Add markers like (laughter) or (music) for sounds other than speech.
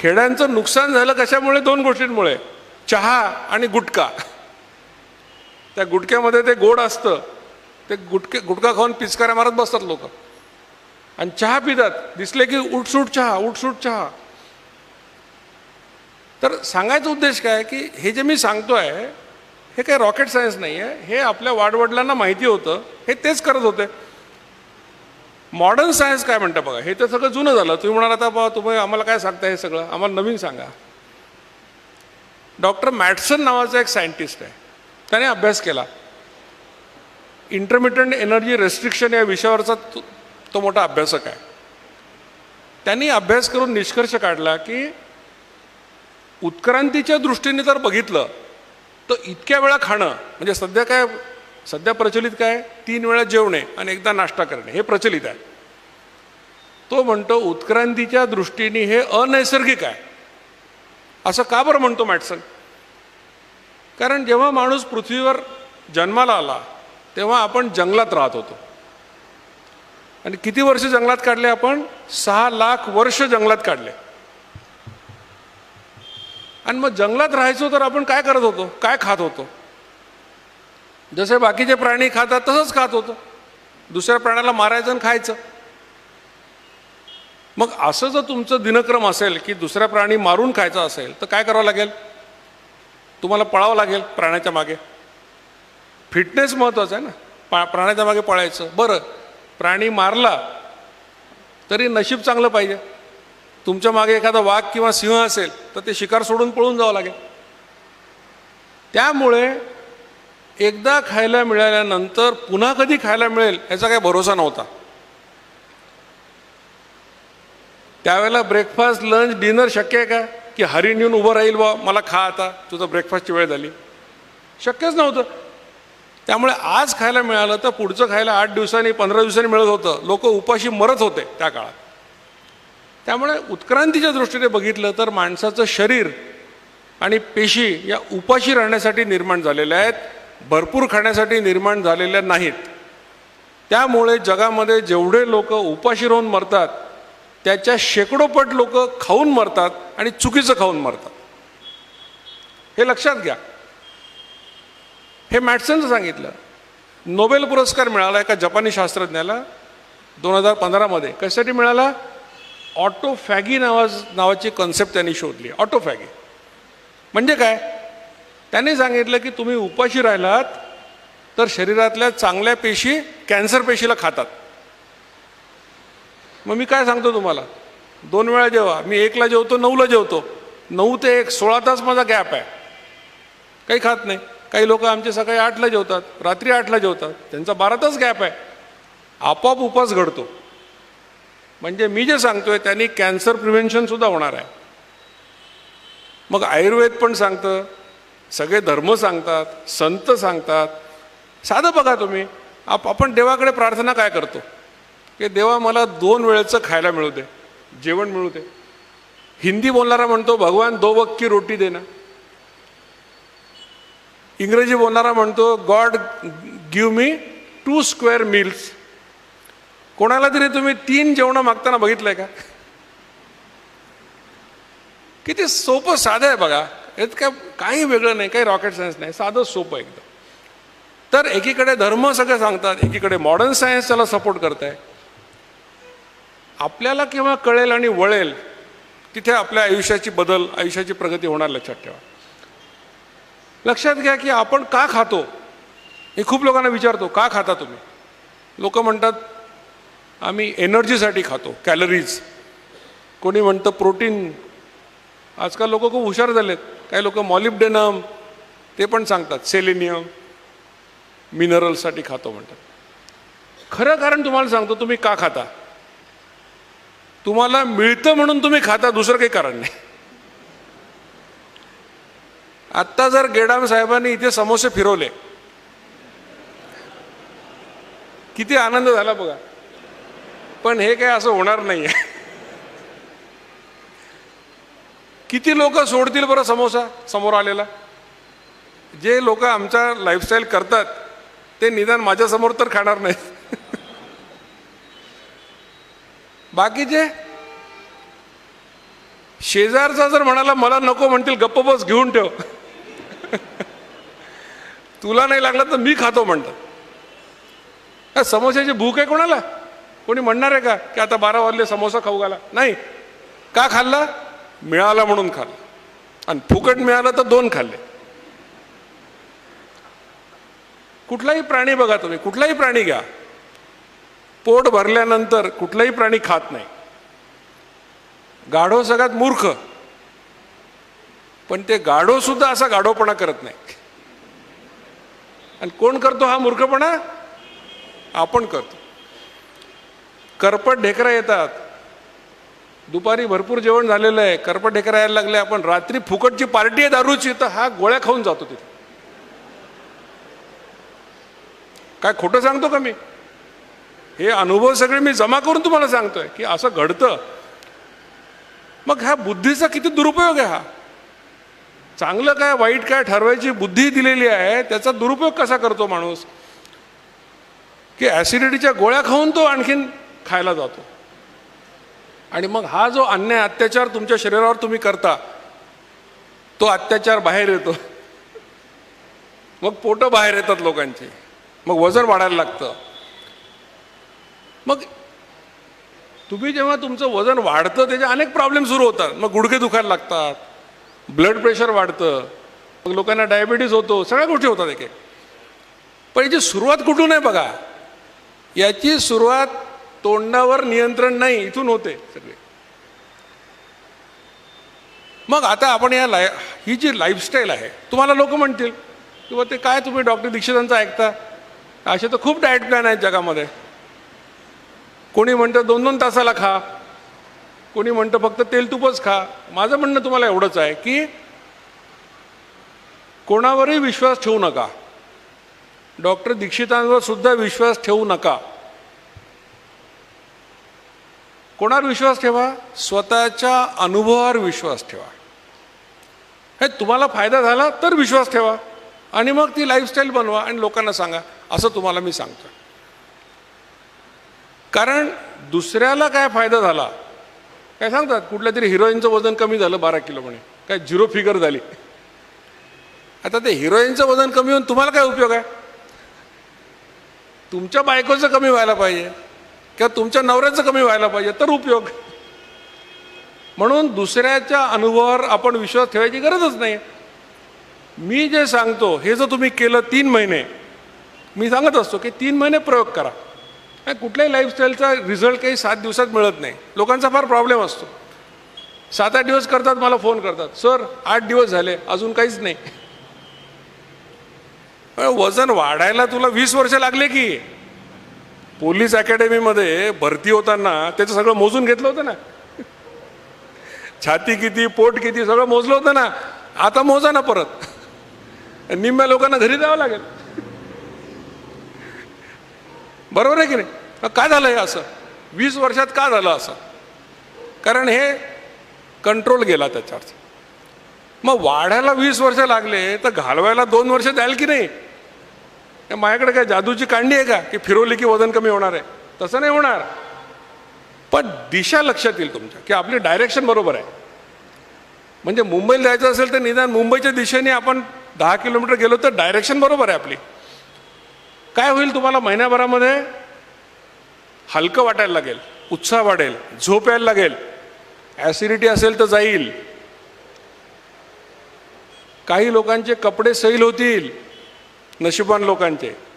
खेड्यांचं नुकसान झालं कशामुळे? दोन गोष्टींमुळे. चहा आणि गुटखा. त्या गुटख्यामध्ये ते गोड असतं. ते गुटके गुटखा खाऊन पिचकाऱ्या मारत बसतात लोक. आणि चहा पितात. दिसले की उठसूट चहा उठसूट चहा. तर सांगायचा उद्देश काय की हे जे मी सांगतोय हे काही रॉकेट सायन्स नाही आहे हे आपल्या वाडवडिलांना माहिती होतं. हे तेच करत होते. मॉडर्न सायन्स काय म्हणतं बघा? हे तर सगळं जुनं झालं. तुम्ही म्हणाल आता बा तुम्ही आम्हाला काय सांगता हे सगळं? आम्हाला नवीन सांगा. डॉक्टर मॅटसन नावाचा एक सायंटिस्ट आहे. त्याने अभ्यास केला. इंटरमिटंट एनर्जी रेस्ट्रिक्शन या विषयावरचा तो, तो मोठा अभ्यासक आहे. त्यांनी अभ्यास करून निष्कर्ष काढला की उत्क्रांतीच्या दृष्टीने जर बघितलं तर इतक्या वेळा खाणं म्हणजे सध्या काय सध्या प्रचलित काय? तीन वेळा जेवणे आणि एकदा नाश्ता करणे. हे प्रचलित आहे. तो म्हणतो उत्क्रांतीच्या दृष्टीने हे अनैसर्गिक आहे. असं का बरं म्हणतो मॅटसन? कारण जेव्हा माणूस पृथ्वीवर जन्माला आला तेव्हा आपण जंगलात राहत होतो. आणि किती वर्ष जंगलात काढले आपण? सहा लाख वर्ष जंगलात काढले. आणि मग जंगलात राहायचो तर आपण काय करत होतो? काय खात होतो? जसे बाकीचे प्राणी खातात तसंच खात होतं. दुसऱ्या प्राण्याला मारायचं आणि खायचं. मग असं जर तुमचं दिनक्रम असेल की दुसऱ्या प्राणी मारून खायचा असेल तर काय करावं लागेल? तुम्हाला पळावं लागेल प्राण्याच्या मागे. फिटनेस महत्त्वाचं आहे ना. पा प्राण्याच्या मागे पळायचं. बरं प्राणी मारला तरी नशीब चांगलं पाहिजे. तुमच्या मागे एखादा वाघ किंवा सिंह असेल तर ते शिकार सोडून पळून जावं लागेल. त्यामुळे एकदा खायला मिळाल्यानंतर पुन्हा कधी खायला मिळेल याचा काही भरोसा नव्हता. त्यावेळेला ब्रेकफास्ट लंच डिनर शक्य आहे का? की हरिण येऊन उभं राहील बा मला खा आता तुझं ब्रेकफास्टची वेळ झाली. शक्यच नव्हतं. त्यामुळे आज खायला मिळालं तर पुढचं खायला आठ दिवसांनी पंधरा दिवसांनी मिळत होतं. लोक उपाशी मरत होते त्या काळात. त्यामुळे उत्क्रांतीच्या दृष्टीने बघितलं तर माणसाचं शरीर आणि पेशी या उपाशी राहण्यासाठी निर्माण झालेल्या आहेत. भरपूर खाण्यासाठी निर्माण झालेल्या नाहीत. त्यामुळे जगामध्ये जेवढे लोक उपाशी राहून मरतात त्याच्या शेकडोपट लोक खाऊन मरतात आणि चुकीचं खाऊन मरतात. हे लक्षात घ्या. हे मॅटसनचं सांगितलं. नोबेल पुरस्कार मिळाला एका जपानी शास्त्रज्ञाला दोन हजार पंधरामध्ये. कशासाठी मिळाला? ऑटोफॅगी नावाज नावाची कन्सेप्ट त्यांनी शोधली. ऑटोफॅगी. म्हणजे काय? त्यांनी सांगितलं की तुम्ही उपाशी राहिलात तर शरीरातल्या चांगल्या पेशी कॅन्सर पेशीला खातात. मग मी काय सांगतो तुम्हाला? दोन वेळा जेव्हा मी एकला जेवतो नऊला जेवतो. नऊ ते एक सोळा तास माझा गॅप आहे. काही खात नाही. काही लोक आमचे सकाळी आठला जेवतात रात्री आठला जेवतात. त्यांचा बारा तास गॅप आहे. आपोआप उपास घडतो. म्हणजे मी जे सांगतोय त्यांनी कॅन्सर प्रिव्हेन्शनसुद्धा होणार आहे. मग आयुर्वेद पण सांगतं सगळे धर्म सांगतात संत सांगतात. साधं बघा तुम्ही आप आपण देवाकडे प्रार्थना काय करतो? की देवा मला दोन वेळेचं खायला मिळू दे जेवण मिळू दे. हिंदी बोलणारा म्हणतो भगवान दो वक्की रोटी देना इंग्रजी बोलणारा म्हणतो God give me two square meals. कोणाला तरी तुम्ही तीन जेवणं मागताना बघितलंय का? किती सोपं साधं आहे बघा. यात काय काही वेगळं नाही काही रॉकेट सायन्स नाही. साधं सोपं एकदम. तर एकीकडे धर्म सगळं सांगतात एकीकडे मॉडर्न सायन्स त्याला सपोर्ट करत आहे आपल्याला केव्हा कळेल आणि वळेल तिथे आपल्या आयुष्याची बदल आयुष्याची प्रगती होणार लक्षात ठेवा. लक्षात घ्या की आपण का खातो? हे खूप लोकांना विचारतो का खाता तुम्ही? लोक म्हणतात आम्ही एनर्जीसाठी खातो कॅलरीज कोणी म्हणतं प्रोटीन आजकाल लोक खूप हुशार झालेत. काही लोक मॉलिब्डेनम ते पण सांगतात. सेलेनियम मिनरल्ससाठी खातो म्हणतात. खरं कारण तुम्हाला सांगतो तुम्ही का खाता? तुम्हाला मिळतं म्हणून तुम्ही खाता दुसरं काही कारण नाही. आत्ता जर गेडाम साहेबांनी इथे समोसे फिरवले किती आनंद झाला बघा. पण हे काय असं होणार नाही आहे किती लोक सोडतील बरं समोसा समोर आलेला? जे लोक आमचा लाईफस्टाईल करतात ते निदान माझ्यासमोर तर खाणार नाहीत (laughs) बाकीचे शेजारचा जर म्हणाला मला नको म्हणतील गप्प बस घेऊन ठेव. (laughs) तुला नाही लागलं तर मी खातो म्हणतात. काय भूक आहे कोणाला? कोणी म्हणणार आहे का की आता बारा वाजले समोसा खाऊ घाला. नाही. का खाल्ला? मिळाला म्हणून खाल आणि फुकट मिळालं तर दोन खाल्ले. कुठलाही प्राणी बघा तुम्ही कुठलाही प्राणी घ्या. पोट भरल्यानंतर कुठलाही प्राणी खात नाही. गाढो सगळ्यात मूर्ख. पण ते गाढो सुद्धा असा गाढोपणा करत नाही. आणि कोण करतो हा मूर्खपणा? आपण करतो. करपट ढेकरा येतात. दुपारी भरपूर जेवण झालेलं आहे करपटे करायला लागले आपण रात्री फुकटची पार्टी आहे दारूची तर हा गोळ्या खाऊन जातो तिथे. काय खोटं सांगतो का मी? हे अनुभव सगळे मी जमा करून तुम्हाला सांगतोय की असं घडतं. मग ह्या बुद्धीचा किती दुरुपयोग आहे हा? चांगलं काय वाईट काय ठरवायची बुद्धी दिलेली आहे त्याचा दुरुपयोग कसा करतो माणूस? की ॲसिडिटीच्या गोळ्या खाऊन तो आणखीन खायला जातो. आणि मग हा जो अन्याय अत्याचार तुमच्या शरीरावर तुम्ही करता तो अत्याचार बाहेर येतो. मग पोटं बाहेर येतात लोकांची. मग वजन वाढायला लागतं. मग तुम्ही जेव्हा तुमचं वजन वाढतं त्याचे अनेक प्रॉब्लेम सुरू होतात. मग गुडघे दुखायला लागतात ब्लड प्रेशर वाढतं मग लोकांना डायबिटीज होतो सगळ्या गोष्टी होतात एक एक पण याची सुरुवात कुठून आहे बघा? याची सुरुवात तोंडावर नियंत्रण नाही इथून होते सगळे. मग आता आपण या लाय ही जी लाईफस्टाईल आहे तुम्हाला लोक म्हणतील किंवा ते काय तुम्ही डॉक्टर दीक्षितांचं ऐकता? असे तर खूप डाएट प्लॅन आहेत जगामध्ये. कोणी म्हणतं दोन दोन तासाला खा. कोणी म्हणतं फक्त तेल तुपच खा. माझं म्हणणं तुम्हाला एवढंच आहे की कोणावरही विश्वास ठेवू नका. डॉक्टर दीक्षितांवर सुद्धा विश्वास ठेवू नका. कोणावर विश्वास ठेवा? स्वतःच्या अनुभवावर विश्वास ठेवा. हे तुम्हाला फायदा झाला तर विश्वास ठेवा. आणि मग ती लाईफस्टाईल बनवा आणि लोकांना सांगा असं तुम्हाला मी सांगतो. कारण दुसऱ्याला काय फायदा झाला? काय सांगतात? कुठल्या तरी हिरोईनचं वजन कमी झालं बारा किलो म्हणे. काय झिरो फिगर झाली. आता ते हिरोईनचं वजन कमी होऊन तुम्हाला काय उपयोग आहे? तुमच्या बायकोचं कमी व्हायला पाहिजे. किंवा तुमच्या नवऱ्याचं कमी व्हायला पाहिजे तर उपयोग. म्हणून दुसऱ्याच्या अनुभवावर आपण विश्वास ठेवायची गरजच नाही. मी जे सांगतो हे जर तुम्ही केलं तीन महिने मी सांगत असतो की तीन महिने प्रयोग करा. काय कुठल्याही लाईफस्टाईलचा रिझल्ट काही सात दिवसात मिळत नाही. लोकांचा फार प्रॉब्लेम असतो. सात आठ दिवस करतात मला फोन करतात. सर आठ दिवस झाले अजून काहीच नाही. वजन वाढायला तुला वीस वर्ष लागले की? पोलीस अकॅडमीमध्ये भरती होताना त्याचं सगळं मोजून घेतलं होतं ना. छाती किती पोट किती सगळं मोजलं होतं ना. आता मोजा ना परत. निम्म्या लोकांना घरी जावं लागेल. बरोबर आहे की नाही? काय झालं हे असं? वीस वर्षात का झालं असं? कारण हे कंट्रोल गेला त्याच्यावरचा मग वाढायला वीस वर्ष लागले तर घालवायला दोन वर्ष द्याल की नाही? माझ्याकडे काय जादूची कांडी आहे का? की फिरवली की वजन कमी होणार आहे? तसं नाही होणार. पण दिशा लक्षात येईल तुमच्या की आपली डायरेक्शन बरोबर आहे. म्हणजे मुंबईला जायचं असेल तर निदान मुंबईच्या दिशेने आपण दहा किलोमीटर गेलो तर डायरेक्शन बरोबर आहे आपली. काय होईल तुम्हाला महिन्याभरामध्ये? हलकं वाटायला लागेल उत्साह वाढेल झोप यायला लागेल. ॲसिडिटी असेल तर जाईल. काही लोकांचे कपडे सैल होतील. नशिबान लोकांचे.